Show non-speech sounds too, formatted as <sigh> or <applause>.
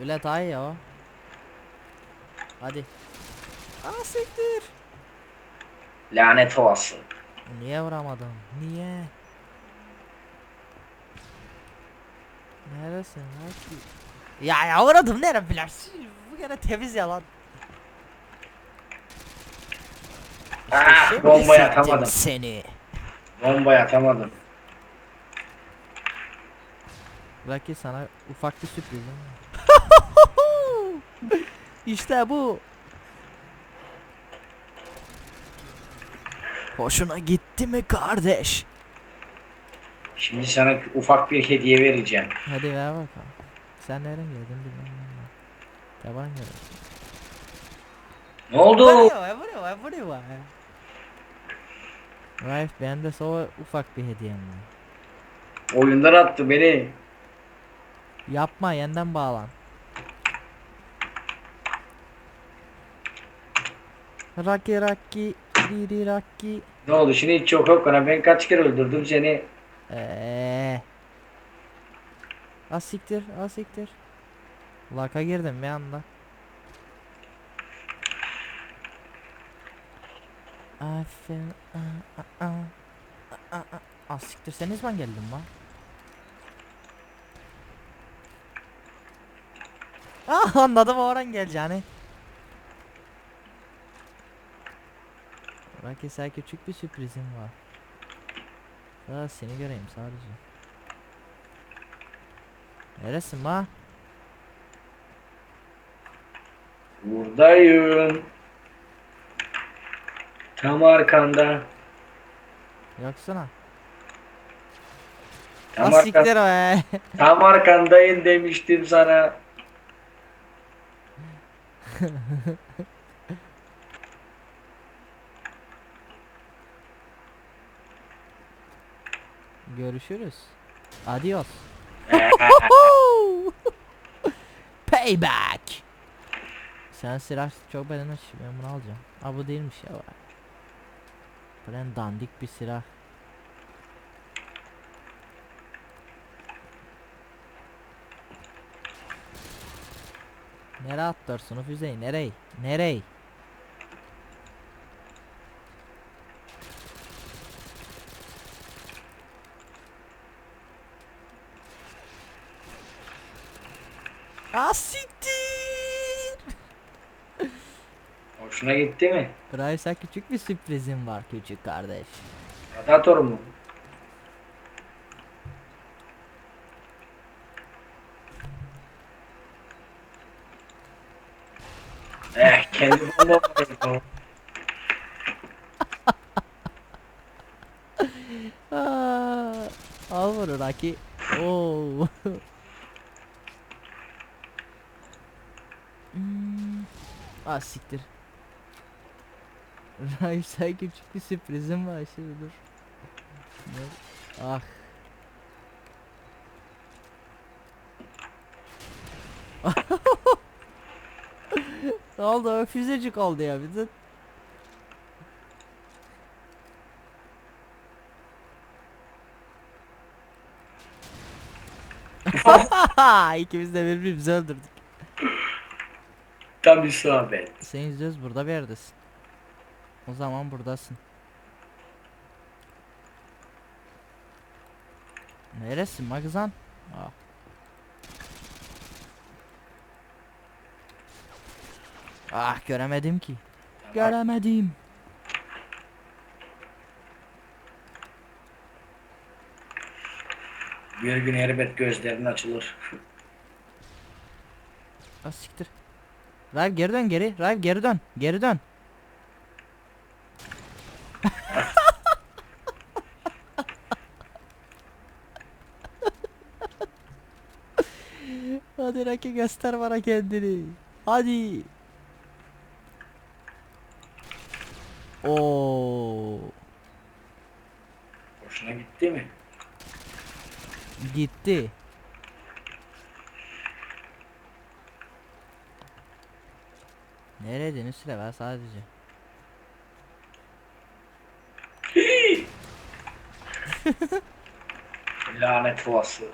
Öyle daha iyi ya. Hadi. Aa siktir. Lanet olası. Niye vuramadım? Niye? Neresin lan ki? Ya ya vuradım nere filan. Bu kere temiz yalan. Ah, Şimdi bombayı atamadım. Seni. Bombayı atamadım. Belki sana ufak bir sürprizim var. <laughs> işte bu. Hoşuna gitti mi kardeş? Şimdi sana ufak bir hediye vereceğim. Hadi ver bakalım. Sen nereden geldin bilmem ne. Taban gel. Ne oldu? Vuruyor, vuruyor, vuruyor. Raif ben de sana ufak bir hediyem var. Oyundan attı beni. Yapma yeniden bağlan. Raki raki riri raki. Ne oldu şimdi hiç yok yok bana ben kaç kere öldürdüm seni. Eee. Asiktir, asiktir. Laka girdim bir anda. Aferin. Asiktir sen ne zaman geldin lan? Ah anladım o oran geleceğini. Belki sana küçük bir sürprizim var. Daha seni göreyim sadece. Neresin ma? Buradayım. Tam arkanda. Yoksana. Tam, Ah siktir arkan, be. <laughs> tam arkandayım demiştim sana. <laughs> Görüşürüz. Adios. <laughs> Payback. Sen silah çok beğenmiş. Ben bunu alacağım. Aa bu değilmiş ya. Ben dandik bir silah. Nereye atlarsın o füzeyi? Nereye? Nereye? Ah siktir. Hoşuna gitti mi? Price'a küçük bir sürprizim var küçük kardeş. Radator mu? Eh kendi. Aa, <laughs> al bunu Raki. Oo. <laughs> Ah siktir. Raif sen küçük bir sürprizim var şimdi dur. Ah. <laughs> ne oldu? Füzecik oldu ya de. <laughs> <laughs> İkimiz de birbirimizi öldürdük. Tam isabet. Sen yüzde burada bir yerdesin. O zaman buradasın. Neresin Magzan? Ah. Ah göremedim ki. Göremedim. Bir gün elbet gözlerin açılır. Ah siktir. Raif geri dön geri. Raif geri dön. Geri dön. <laughs> Hadi Raki göster bana kendini. Hadi. Oo. Hoşuna gitti mi? Gitti. Nerede Nusre ben sadece. <laughs> Lanet olası.